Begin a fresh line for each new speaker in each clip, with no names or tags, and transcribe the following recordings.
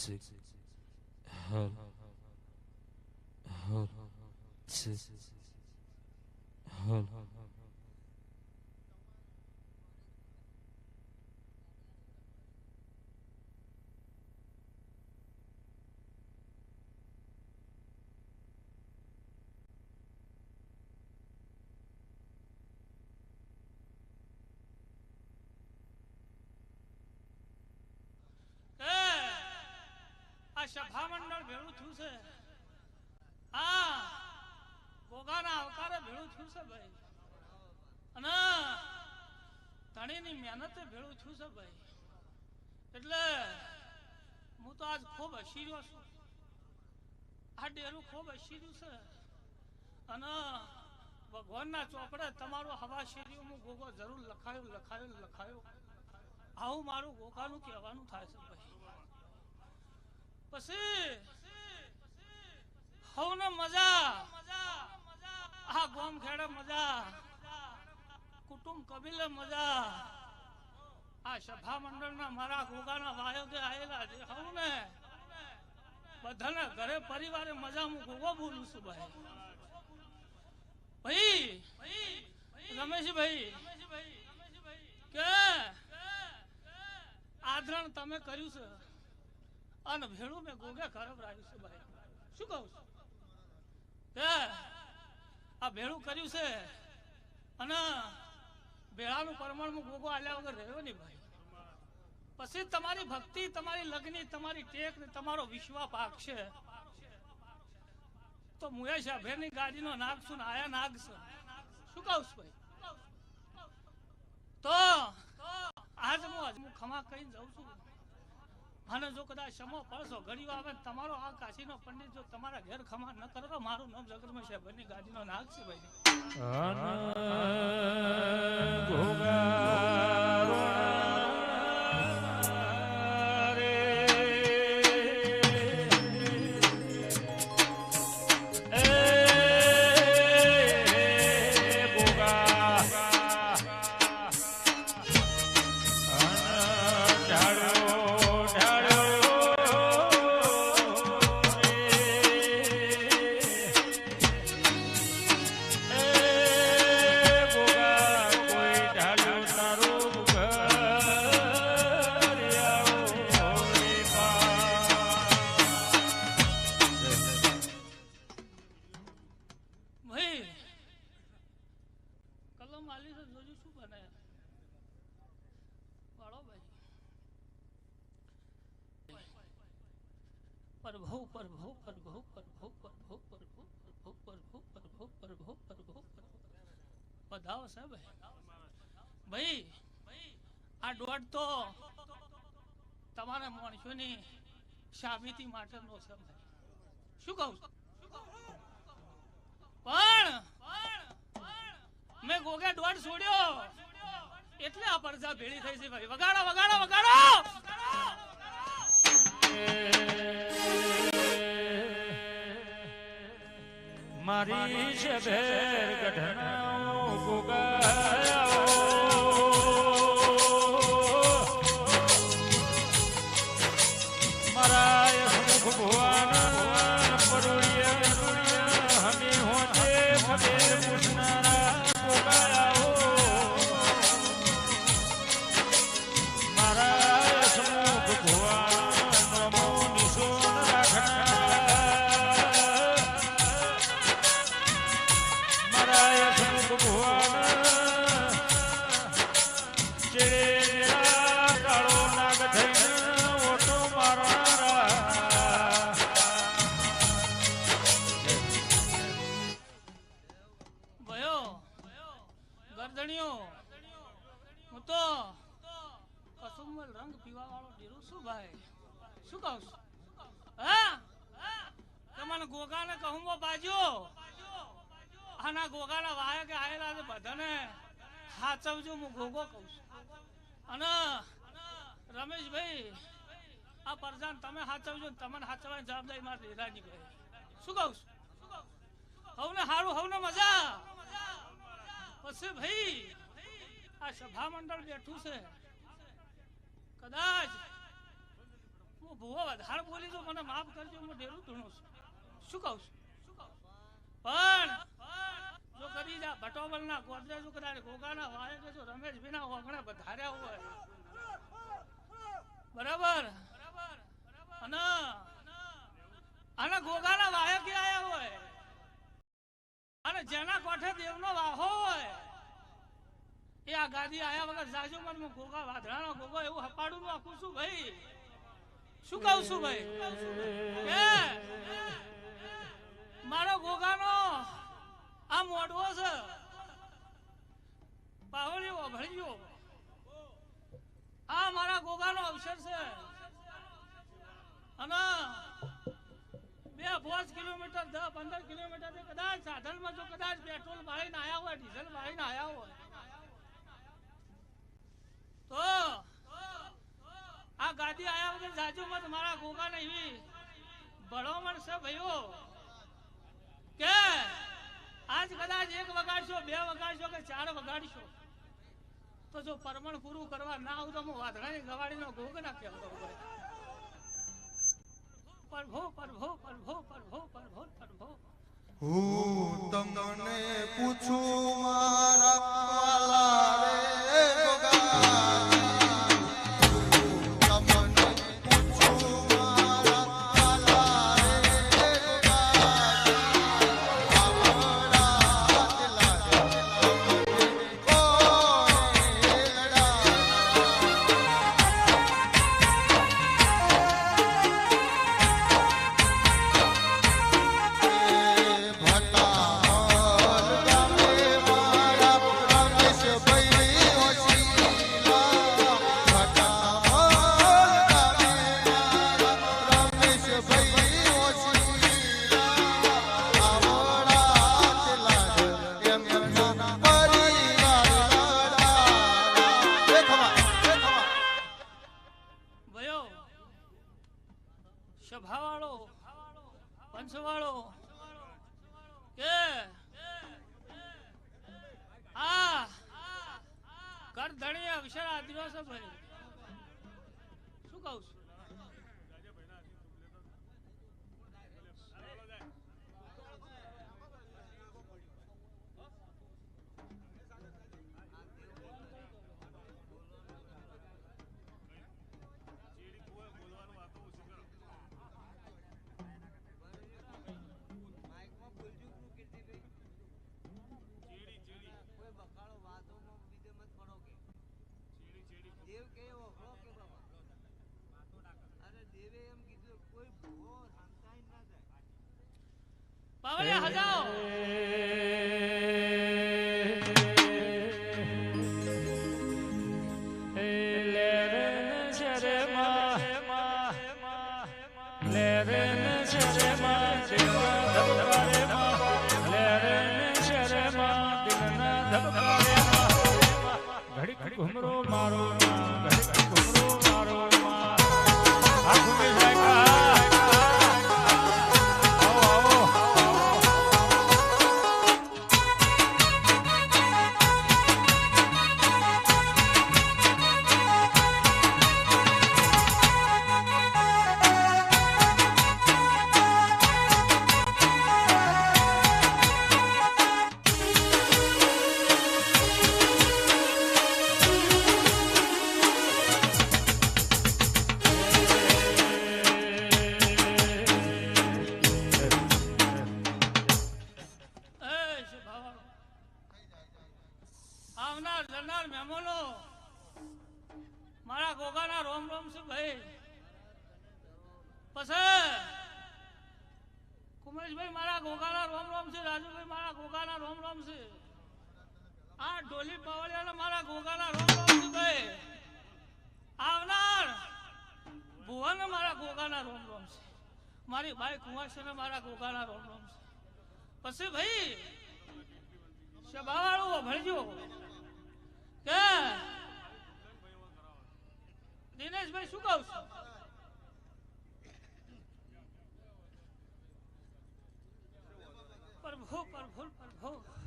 to her, her,
to her. સભા મંડળ ભેળું થયું છે. આ ગોગાના અવતારે ભેળું થયું છે ભાઈ. અને ધણીની મહેનતે ભેળું થયું છે ભાઈ. એટલે હું તો આજ ખૂબ હસી છું. આ ડેરું ખૂબ હસી છે. અને ભગવાનના ચોપડે તમારો હવા શેરીઓ હું ગોગો જરૂર લખાયો લખાયો લખાયો. આવું મારું ગોગાનું કહેવાનું થાય છે ભાઈ. પછી હવને મજા. આ ગોમ ખેડે મજા. કુટુંબ કબીલે મજા. આ સભા મંડળના મારા ગોગાના વાયોગે આવેલા છે હવને. બધાને ઘરે પરિવારે મજા હું ગોગો બોલું છું ભાઈ. ભાઈ, રમેશભાઈ, કે? આદરણ તમે કર્યું છે. અને ભેળું મેં ગોગે ખરાબ રાખ્યું છે ભાઈ. શું કહું છું? કે આ ભેળું કર્યું છે અને ભેળાનું પરમાણુ ગોગો આલ્યા વગર રહ્યો નહીં ભાઈ. પછી તમારી ભક્તિ, તમારી લગ્ની, તમારી ટેક ને તમારો વિશ્વાસ પાક છે. તો મુયા અભેરની ગાડીનો નાગ છું આયા નાગ છે. શું કહું છું ભાઈ? તો આજ હું ખમા કહીને જાઉં છું. અને જો કદાચ સમો પડશો ગરીબ આવે તમારો આ કાશીનો પંડિત જો તમારા ઘેર ખમા ન કરો, તો મારું નામ જગરમાં સાહેબની ગાડીનો નાગ છે, ભાઈ. પ્રભુ પ્રભુ પ્રભુ પ્રભુ પ્રભુ પ્રભુ પ્રભુ પ્રભુ પ્રભુ પ્રભુ પ્રભુ બધાઓ સાહેબ ભાઈ આ દોઢ તો તમારા માણસોની સાબિતી માટેનો છે શું કહું પણ મેં ગોગે દોઢ છોડ્યો એટલે આ પરજા ભેળી થઈ છે ભાઈ વગાડો વગાડો વગાડો
મારી છે ભેર ગઢનાઓ
કસુમલ રંગ પીવા વાળો ડેરું શું ભાઈ શું કહું છું? હા? તમને ગોગાને કહું બાજુ. આના ગોગાના વાયા કે આયેલા છે બધાને. સાચવજો, હું ગોગો કહું છું. અને રમેશભાઈ, આ પરજાન તમે સાચવજો ને તમને સાચવવાની જવાબદારી મારે લીધાની ભાઈ શું કહું છું? હવને હારું, હવને મજા. પછી ભાઈ, આ સભા મંડળ બેઠું છે. કદાચ હું ભૂવો વધારે બોલી તો મને માફ કરજો, હું ઢેરું ધૂણું છું. શું કહું છું? પણ જો કરી જા ભટોબલ ના ગોદરેજ કદાચ ગોગાના વાય કે જો રમેશ વિના ઓગણે વધાર્યા હોય. બરાબર? અને અને ગોગાના વાહક આયા હોય? અને જેના કોઠે દેવનો વાહો હોય? એ આ ગાદી આયા વગર જાજો મન ગોગા વાધરાનો ગોગો એવું હપાડું નું આખું છું ભાઈ? શું કહું છું ભાઈ? કે મારો ગોગાનો આ મોઢવો છે. બાવળી ઓભળ્યો આ મારા ગોગાનો અવસર છે. અને બે પાંચ કિલોમીટર, દસ, પંદર કિલોમીટર કદાચ સાધનમાં જો કદાચ પેટ્રોલ મારીને આયા હોય, ડીઝલ મારીને આવ્યા હોય આ ગાદી આયા વગર જાજુ મત મારા ગોગા નહીં. ભળોમણ છે ભાઈઓ. કે આજ કદાચ એક વગાડશો, બે વગાડશો કે ચાર વગાડશો. તો જો પરમણ પૂરું કરવા ના આવું તો હું વાદળાની ગવાડીનો ગોગ ના કહેતો પરભો પરભો પરભો પરભો પરભો પ્રભો
હું તમને પૂછું મારા
પંચવાળો કે? આ કરધણી અક્ષર આદિવાસી ભાઈ. શું કહું છું? no. જનાર મહેમાનો મારા ગોગાના રોમ રોમ છે ભાઈ પછી કુમરેશભાઈ મારા ગોગાના રોમ રોમ છે, રાજુભાઈ મારા ગોગાના રોમ રોમ છે. આ ડોલી પાવડિયાના મારા ગોગાના રોમ રોમ છે ભાઈ આવનાર ભુવન મારા ગોગાના રોમ રોમ છે. મારી ભાઈ કુંવાસી મારા ગોગાના રોમ રોમ છે. પછી ભાઈ સભાવાળું ભરજો કે દિનેશભાઈ શું કહું છું? પ્રભુ પ્રભુ પ્રભુ.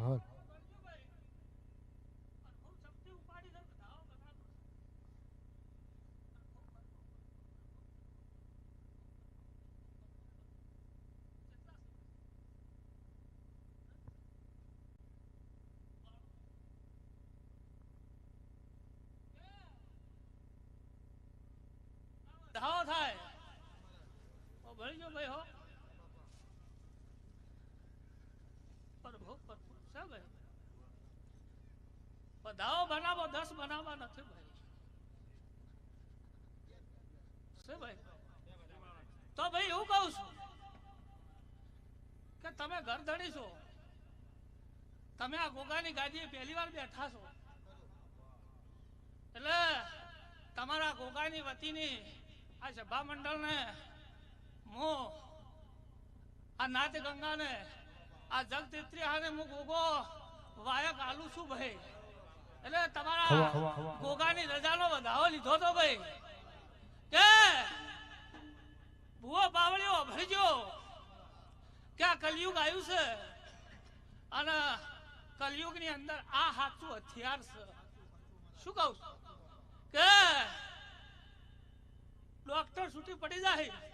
બધાઓ. ધાવો થાય ઓ ભળજો ભાઈ હો પ્રભુ પ્રભુ છે ભાઈ બધાઓ બનાવો, દસ બનાવવા નથી ભાઈ. છે ભાઈ? તો ભાઈ એવું કહું છું કે તમે ઘર ધણી છો. તમે આ ગોગાની ગાદીએ પહેલી વાર બેઠા છો. એટલે તમારા ગોગાની વતીની આ સભા મંડળને હું, આ નાથ ગંગાને આ જગતીત્રિયાને હું ગોગો વાયક આલું છું ભાઈ. એટલે તમારા ગોગાની રજાનો વધાવો લીધો તો ભાઈ. કે ભૂવો બાવળીઓ ભરજો. કે આ કલયુગ આવ્યું છે? અને કલયુગની અંદર આ સાચું હથિયાર છે. શું કહું? કે ડોક્ટર છૂટી પડી જાય.